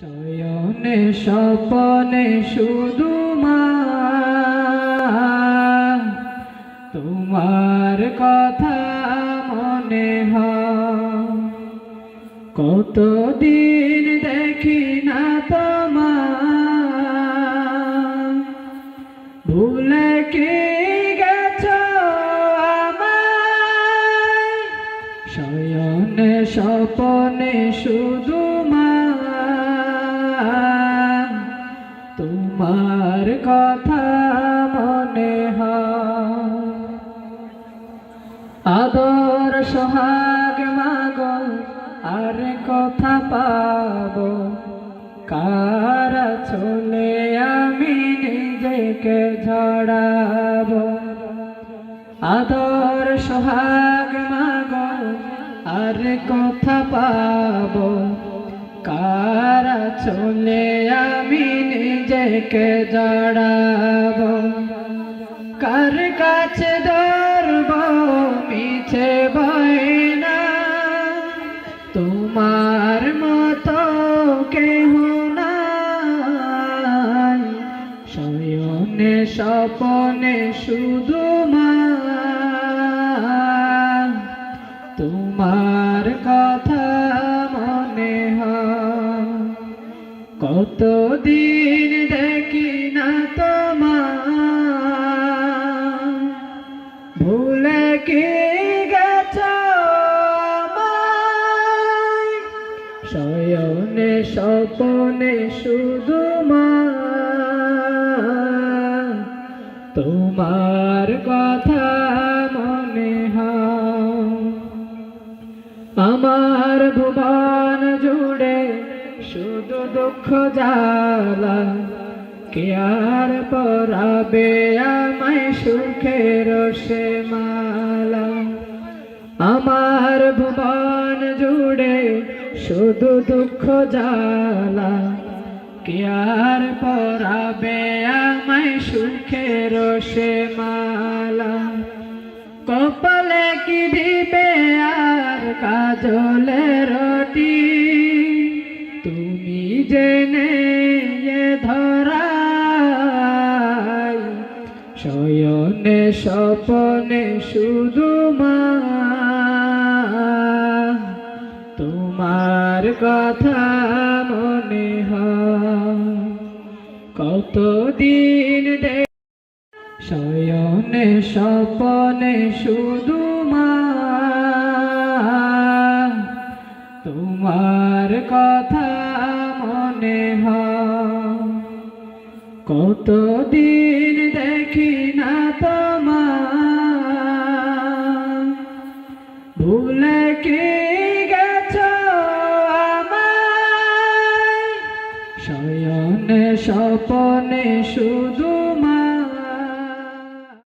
শয়নে স্বপনে শুধু মা। তোমার কথা মনে হয়। কতদিন দেখি না তোমার ভুলে কি গেছ আমায়? শয়নে স্বপনে শুধু তোমার কথা মনে আদর সোহাগ মাগ, আর কথা পাব। কার চলে আমি নিজেকে ঝড়াব? আদর সোহাগ মাগ, আর কথা পাব। কার চলে আমি নিজেকে জড়াব? কার কাছে ধরব? মিছে বয়না তোমার মতো কেহ নাই। শয়নে স্বপনে শুধু মা তোমার কথা মনে হয়। কতদিন দেখি শয়নে স্বপনে শুধু মা তোমার কথা মনে আমার ভুবন জুড়ে শুধু দুঃখ জ্বালা, কে আর পরাবে আমায় সুখের সে মালা? আমার ভুবন শুধু দুঃখ জ্বালা, কে আর পরাবে আমায় সুখের সে মালা? কপালে কি দিবে আর কাজলে রটি? তুমি জেনে এ ধরাই, শয়নে স্বপনে শুধু মা তোমার কথা মনে কতদিন দে শয়নে স্বপনে শুধু তোমার কথা মনে কতদিন দেখি না তোমার ভুলে শয়নে সপনে শুধু